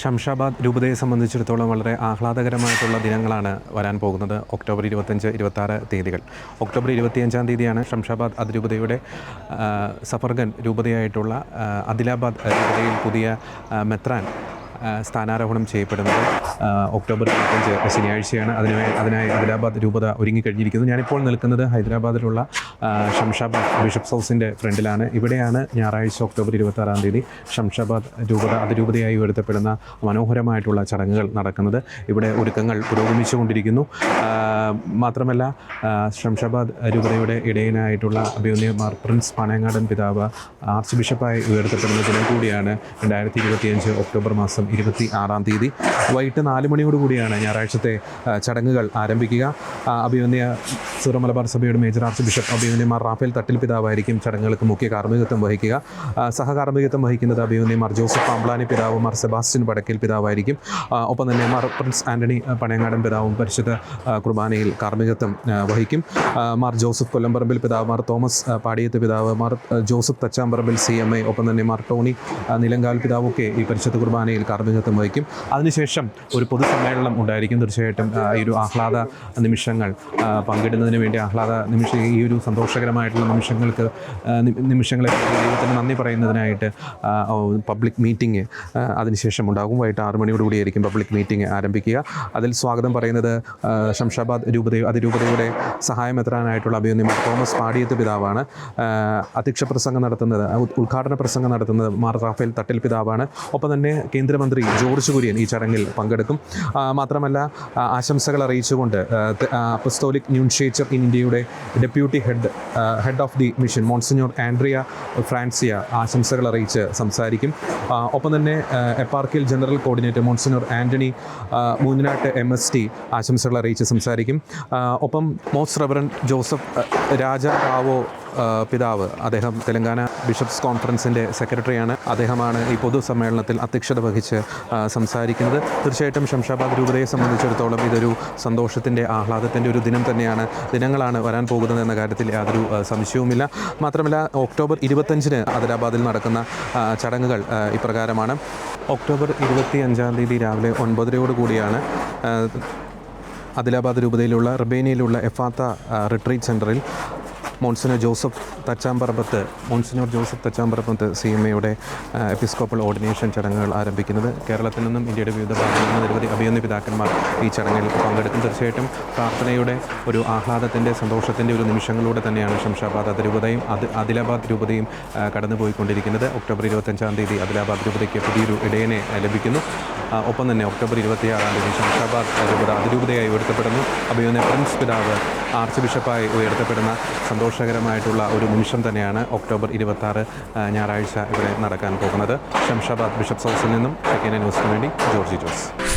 ഷംഷാബാദ് രൂപതയെ സംബന്ധിച്ചിടത്തോളം വളരെ ആഹ്ലാദകരമായിട്ടുള്ള ദിനങ്ങളാണ് വരാൻ പോകുന്നത്. ഒക്ടോബർ ഇരുപത്തഞ്ച് ഇരുപത്താറ് തീയതികൾ. ഒക്ടോബർ ഇരുപത്തിയഞ്ചാം തീയതിയാണ് ഷംഷാബാദ് അതിരൂപതയുടെ സഫർഗൻ രൂപതയായിട്ടുള്ള അദിലാബാദ് രൂപതയിൽ പുതിയ മെത്രാൻ സ്ഥാനാരോഹണം ചെയ്യപ്പെടുന്നത് ഒക്ടോബർ ഇരുപത്തഞ്ച് ശനിയാഴ്ചയാണ്. അതിനായി അതിനായി ഹൈദരാബാദ് രൂപത ഒരുങ്ങിക്കഴിഞ്ഞിരിക്കുന്നു. ഞാനിപ്പോൾ നിൽക്കുന്നത് ഹൈദരാബാദിലുള്ള ഷംഷാബാദ് ബിഷപ്സ് ഹൗസിന്റെ ഫ്രണ്ടിലാണ്. ഇവിടെയാണ് ഞായറാഴ്ച ഒക്ടോബർ ഇരുപത്താറാം തീയതി ഷംഷാബാദ് രൂപത അതിരൂപതയായി ഉയർത്തപ്പെടുന്ന മനോഹരമായിട്ടുള്ള ചടങ്ങുകൾ നടക്കുന്നത്. ഇവിടെ ഒരുക്കങ്ങൾ പുരോഗമിച്ചുകൊണ്ടിരിക്കുന്നു. മാത്രമല്ല ഷംഷാബാദ് രൂപതയുടെ ഇടയനായിട്ടുള്ള അഭിമന്യമാർ പ്രിൻസ് പണയങ്ങാടൻ പിതാവ് ആർച്ച് ബിഷപ്പായി ഉയർത്തപ്പെടുന്ന ദിനം കൂടിയാണ് രണ്ടായിരത്തി ഇരുപത്തിയഞ്ച് ഒക്ടോബർ മാസം ഇരുപത്തി ആറാം തീയതി. വൈകിട്ട് നാല് മണിയോട് കൂടിയാണ് ഞായറാഴ്ചത്തെ ചടങ്ങുകൾ ആരംഭിക്കുക. അഭിമന്യ സൂറമലബാർ സഭയുടെ മേജർ ആർച്ച് ബിഷപ്പ് അഭിമന്യമാർ റാഫേൽ തട്ടിൽ പിതാവായിരിക്കും ചടങ്ങുകൾക്ക് മുഖ്യ കാർമ്മികത്വം വഹിക്കുക. സഹകാർമ്മികത്വം വഹിക്കുന്നത് അഭിമന്യമാർ ജോസഫ് പാമ്പ്ലാനി പിതാവ് മാർ സെബാസ്റ്റ്യൻ വടക്കേൽ പിതാവായിരിക്കും. ഒപ്പം തന്നെ മാർ പ്രിൻസ് ആന്റണി പണയങ്ങാടൻ പിതാവും പരിശുദ്ധ കുർബാനയിൽ കാർമ്മികത്വം വഹിക്കും. മാർ ജോസഫ് കൊല്ലംപറമ്പിൽ പിതാവ് മാർ തോമസ് പാടിയത്ത് പിതാവ് Mar Joseph Thachamparambil C M A ഒപ്പം തന്നെ മാർ ടോണി നിലങ്കാൽ പിതാവൊക്കെ ഈ പരിശുദ്ധ കുർബാനയിൽ കാർമ്മികത്വം വഹിക്കും. അതിനുശേഷം ഒരു പൊതുസമ്മേളനം ഉണ്ടായിരിക്കും. തീർച്ചയായിട്ടും ഈ ഒരു ആഹ്ലാദ നിമിഷങ്ങൾ പങ്കിടുന്നതിന് വേണ്ടി ആഹ്ലാദ നിമിഷ ഈ ഒരു സന്തോഷകരമായിട്ടുള്ള നിമിഷങ്ങൾക്ക് നിമിഷങ്ങളെ ദൈവത്തിന് നന്ദി പറയുന്നതിനായിട്ട് പബ്ലിക് മീറ്റിംഗ് അതിനുശേഷം ഉണ്ടാകും. വൈകിട്ട് ആറ് മണിയോടുകൂടിയായിരിക്കും പബ്ലിക് മീറ്റിംഗ് ആരംഭിക്കുക. അതിൽ സ്വാഗതം പറയുന്നത് ശംഷാബാദ് രൂപതയോ അതിരൂപതയുടെ സഹായം എത്താനായിട്ടുള്ള അഭിനന്ദി തോമസ് പാടിയത്ത് പിതാവാണ്. അധ്യക്ഷ പ്രസംഗം നടത്തുന്നത് ഉദ്- ഉദ്ഘാടന പ്രസംഗം നടത്തുന്നത് മാർ റാഫേൽ തട്ടിൽ പിതാവാണ്. ഒപ്പം തന്നെ കേന്ദ്രമന്ത്രി ജോർജ് കുര്യൻ ഈ ചടങ്ങിൽ പങ്കെടുക്കും. മാത്രമല്ല ആശംസകൾ അറിയിച്ചുകൊണ്ട് അപ്പസ്തോലിക് ന്യൂൺഷേച്ചർ ഇൻ ഇന്ത്യയുടെ deputy head head of the mission monsignor Andrea Francia ആശംസകൾ അറിയിച്ച് സംസാരിക്കും. ഒപ്പം തന്നെ eparchial general coordinator monsignor Antony Moonninatt M S T ആശംസകൾ അറിയിച്ച് സംസാരിക്കും. ഒപ്പം most reverend Joseph Raja Rao പിതാവ് അദ്ദേഹം തെലങ്കാന ബിഷപ്സ് കോൺഫറൻസിന്റെ സെക്രട്ടറിയാണ്. അദ്ദേഹമാണ് ഈ പൊതുസമ്മേളനത്തിൽ അധ്യക്ഷത വഹിച്ച് സംസാരിക്കുന്നത്. തീർച്ചയായിട്ടും ശംഷാബാദ് രൂപതയെ സംബന്ധിച്ചിടത്തോളം ഇതൊരു സന്തോഷത്തിന്റെ ആഹ്ലാദത്തിന്റെ ഒരു ദിനം തന്നെയാണ്. ദിനങ്ങളാണ് വരാൻ പോകുന്നത് എന്ന കാര്യത്തിൽ യാതൊരു സംശയവുമില്ല. മാത്രമല്ല ഒക്ടോബർ ഇരുപത്തഞ്ചിന് ആദിലാബാദിൽ നടക്കുന്ന ചടങ്ങുകൾ ഇപ്രകാരമാണ്. ഒക്ടോബർ ഇരുപത്തി അഞ്ചാം തീയതി രാവിലെ ഒൻപതരയോട് കൂടിയാണ് ആദിലാബാദ് രൂപതയിലുള്ള റബേനിയിലുള്ള എഫാത്ത റിട്രീറ്റ് സെന്ററിൽ monsignor Joseph Thachamparambath monsignor Joseph Thachamparambath C M എയുടെ എപ്പിസ്കോപ്പൽ ഓർഡിനേഷൻ ചടങ്ങുകൾ ആരംഭിക്കുന്നത് കേരളത്തിൽ നിന്നും ഇന്ത്യയുടെ വിവിധ ഭാഗങ്ങളിൽ നിന്ന് നിരവധി അഭിയന്ന പിതാക്കന്മാർ ഈ ചടങ്ങിൽ പങ്കെടുക്കും. തീർച്ചയായിട്ടും പ്രാർത്ഥനയുടെ ഒരു ആഹ്ലാദത്തിന്റെ സന്തോഷത്തിന്റെ ഒരു നിമിഷങ്ങളിലൂടെ തന്നെയാണ് ശംഷാബാദ് അതിരൂപതയും അത് ആദിലാബാദ് രൂപതയും കടന്നുപോയിക്കൊണ്ടിരിക്കുന്നത്. ഒക്ടോബർ ഇരുപത്തഞ്ചാം തീയതി ആദിലാബാദ് രൂപതയ്ക്ക് പുതിയൊരു ഇടയനെ ലഭിക്കുന്നു. ഒപ്പം തന്നെ ഒക്ടോബർ ഇരുപത്തിയാറാം തീയതി ശംഷാബാദ് രൂപത അതിരൂപതയായി ഉയർത്തപ്പെടുന്നു. അഭിയോനെ പ്രിൻസ് പിതാവ് ആർച്ച് ബിഷപ്പായി ഉയർത്തപ്പെടുന്ന സന്തോഷകരമായിട്ടുള്ള ഒരു നിമിഷം തന്നെയാണ് ഒക്ടോബർ ഇരുപത്താറ് ഞായറാഴ്ച ഇവിടെ നടക്കാൻ പോകുന്നത്. ശംഷാബാദ് ബിഷപ്പ് ഹൗസിൽ നിന്നും ന്യൂസിന് വേണ്ടി ജോർജി ജോസ്.